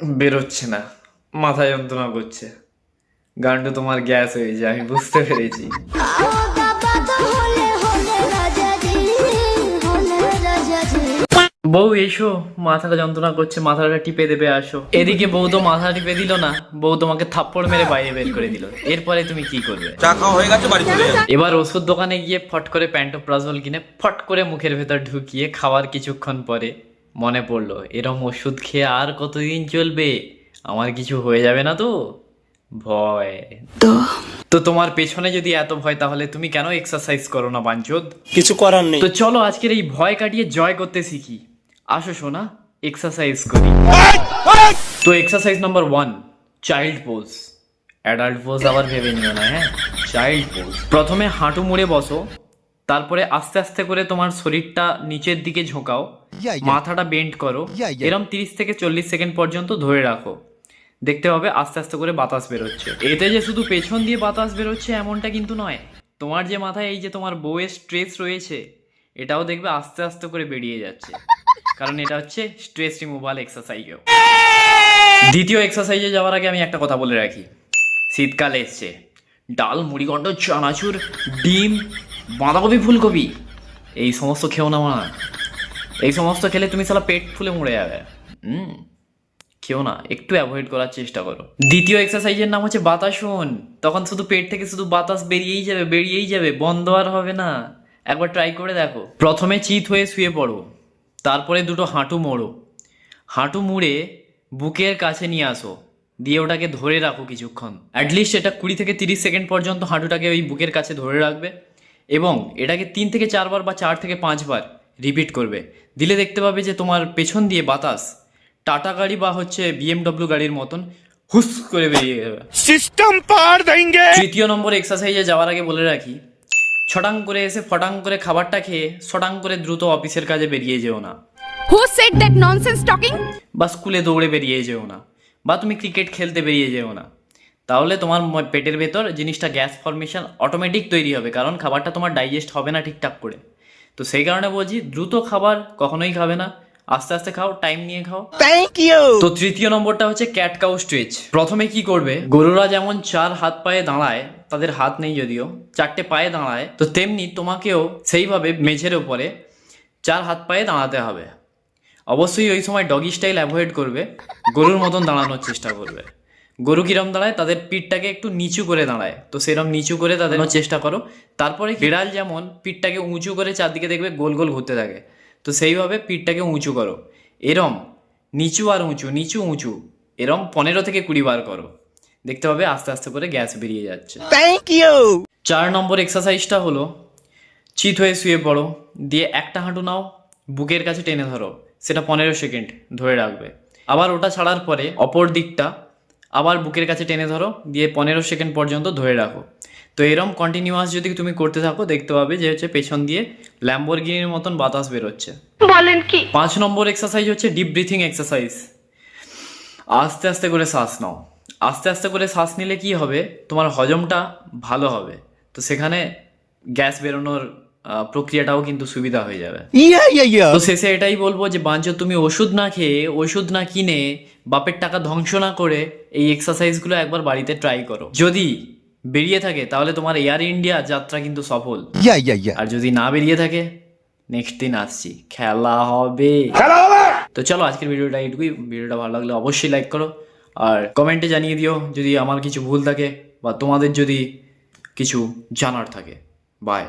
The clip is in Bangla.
বেরোচ্ছে না মাথা যন্ত্রণা করছে। গান্ডু তোমার গ্যাস হয়েছে আমি বুঝতে পেরেছি। বউ এসো মাথাটা যন্ত্রণা করছে মাথাটা টিপে দেবে আসো। এদিকে বউ তো মাথা টিপে দিল না বউ তোমাকে থাপ্পড় মেরে বাইরে বের করে দিল। এরপরে তুমি কি করবে? চা খাওয়া হয়ে গেছে বাড়ি চলে এবার ওষুধ দোকানে গিয়ে ফট করে প্যান্টোপ্রাজল কিনে ফট করে মুখের ভেতর ঢুকিয়ে খাওয়ার কিছুক্ষণ পরে মনে পড়ল এরম ওষুধ খেয়ে আর কতদিন চলবে? আমার কিছু হয়ে যাবে না তো? ভয়। তো? তোমার পেছনে যদি এত ভয় তাহলে তুমি কেন এক্সারসাইজ করো না বাঞ্চোদ? কিছু করার নেই। তো চলো আজকের এই ভয় কাটিয়ে জয় করতে শিখি। আসো শোনা এক্সারসাইজ করি। তো exercise number one child pose adult pose আবার ভেবে নিও না হ্যাঁ? চাইল্ড পোজ প্রথমে হাঁটু মুড়ে বসো। তারপরে আস্তে আস্তে করে তোমার শরীরটা নিচের দিকে ঝোঁকাও মাথাটা বেন্ড করো এরম তিরিশ থেকে চল্লিশ সেকেন্ড পর্যন্ত ধরে রাখো। দেখতে হবে আস্তে আস্তে করে বাতাস বেরোচ্ছে। এতে যে শুধু পেছন দিয়ে বাতাস বেরোচ্ছে এমনটা কিন্তু নয় তোমার যে মাথায় এই যে তোমার বউয়ের স্ট্রেস রয়েছে এটাও দেখবে আস্তে আস্তে করে বেরিয়ে যাচ্ছে। কারণ এটা হচ্ছে স্ট্রেস রিমুভাল এক্সারসাইজও দ্বিতীয় এক্সারসাইজে যাওয়ার আগে আমি একটা কথা বলে রাখি। শীতকাল এসছে। ডাল মুড়িগণ্ড চানাচুর ডিম বাঁধাকপি, ফুলকপি, এই সমস্ত খেও না মা। এই সমস্ত খেলে তুমি সালা পেট ফুলে মরে যাবে। হুম, খেও না, একটু অ্যাভয়েড করার চেষ্টা করো। দ্বিতীয় এক্সারসাইজের নাম হচ্ছে বাতাসন তখন শুধু পেট থেকে শুধু বাতাস বেরিয়েই যাবে বেরিয়েই যাবে, বন্ধ আর হবে না। একবার ট্রাই করে দেখো। প্রথমে চিত হয়ে শুয়ে পড়ো, তারপরে দুটো হাঁটু মোড়ো। হাঁটু মুড়ে বুকের কাছে নিয়ে আসো, দিয়ে ওটাকে ধরে রাখো কিছুক্ষণ। অ্যাটলিস্ট এটা কুড়ি থেকে তিরিশ সেকেন্ড পর্যন্ত হাঁটুটাকে ওই বুকের কাছে ধরে রাখবে। এবং এটাকে তিন থেকে চারবার বা চার থেকে পাঁচবার রিপিট করবে। দিলে দেখতে পাবে যে তোমার পেছন দিয়ে বাতাস টাটা গাড়ি বা হচ্ছে বিএমডব্লিউ গাড়ির মতন হুস করে বেরিয়ে যাবে। সিস্টেম পার দেंगे তৃতীয় নম্বর এক্সারসাইজে যাওয়ার আগে বলে রাখি ছটাং করে এসে ফটাং করে খাবারটা খেয়ে ছটাং করে দ্রুত অফিসের কাজে বেরিয়ে যেও না। Who said that nonsense talking? বা স্কুলে দৌড়ে বেরিয়ে যেও না বা তুমি ক্রিকেট খেলতে বেরিয়ে যেও না। তাহলে তোমার পেটের ভেতর জিনিসটা গ্যাস ফর্মেশন অটোমেটিক তৈরি হবে কারণ খাবারটা তোমার ডাইজেস্ট হবে না ঠিকঠাক করে। তো সেই কারণে বলছি দ্রুত খাবার কখনোই খাবে না। আস্তে আস্তে খাও টাইম নিয়ে খাও। থ্যাংক ইউ তো তৃতীয় নম্বরটা হচ্ছে ক্যাট কাউ স্ট্রেচ প্রথমে কি করবে? গরুরা যেমন চার হাত পায়ে দাঁড়ায় তাদের হাত নেই যদিও চারটে পায়ে দাঁড়ায় তো তেমনি তোমাকেও সেইভাবে মেঝের ওপরে চার হাত পায়ে দাঁড়াতে হবে। অবশ্যই ওই সময় ডগি স্টাইল অ্যাভয়েড করবে গরুর মতন দাঁড়ানোর চেষ্টা করবে। গরু কিরম দাঁড়ায়? তাদের পিঠটাকে একটু নিচু করে দাঁড়ায়। তো সেরকম নিচু করে তাদের চেষ্টা করো। তারপরে বিড়াল যেমন পিঠটাকে উঁচু করে চারদিকে দেখবে গোল গোল ঘুরতে থাকে। তো সেইভাবে পিঠটাকে উঁচু করো। এরম নিচু আর উঁচু নিচু উঁচু এরম পনেরো থেকে কুড়ি বার করো। দেখতে পাবে আস্তে আস্তে করে গ্যাস বেরিয়ে যাচ্ছে। থ্যাংক ইউ চার নম্বর এক্সারসাইজটা হলো চিত হয়ে শুয়ে পড়ো। দিয়ে একটা হাঁটু নাও বুকের কাছে টেনে ধরো। সেটা পনেরো সেকেন্ড ধরে রাখবে। আবার ওটা ছাড়ার পরে অপর দিকটা আবার বুকের কাছে টেনে ধরো দিয়ে পনেরো সেকেন্ড পর্যন্ত ধরে রাখো। তো এরম কন্টিনিউয়াস যদি তুমি করতে থাকো দেখতে পাবে যে হচ্ছে পেছন দিয়ে ল্যাম্বরগিনির মতন বাতাস বেরোচ্ছে। বলেন কি? পাঁচ নম্বর এক্সারসাইজ হচ্ছে ডিপ ব্রিথিং এক্সারসাইজ আস্তে আস্তে করে শ্বাস নাও। আস্তে আস্তে করে শ্বাস নিলে কি হবে? তোমার হজমটা ভালো হবে। তো সেখানে গ্যাস বেরোনোর প্রক্রিয়াটাও কিন্তু সুবিধা হয়ে যাবে। ইয়া ইয়া ইয়া। তো শেষে এটাই বলব যে বাঞ্চ তুমি ওষুধ না খেয়ে ওষুধ না কিনে বাপের টাকা ধ্বংস না করে এই এক্সারসাইজগুলো একবার বাড়িতে ট্রাই করো। যদি বেরিয়ে থাকে তাহলে তোমার এয়ার ইন্ডিয়া যাত্রা কিন্তু সফল। ইয়া ইয়া ইয়া। আর যদি না বেরিয়ে থাকে নেক্সট দিন আসছি। খেলা হবে। তো চলো আজকের ভিডিওটা এইটুকুই। ভিডিওটা ভালো লাগলে অবশ্যই লাইক করো। আর কমেন্টে জানিয়ে দিও যদি আমার কিছু ভুল থাকে বা তোমাদের যদি কিছু জানার থাকে। বাই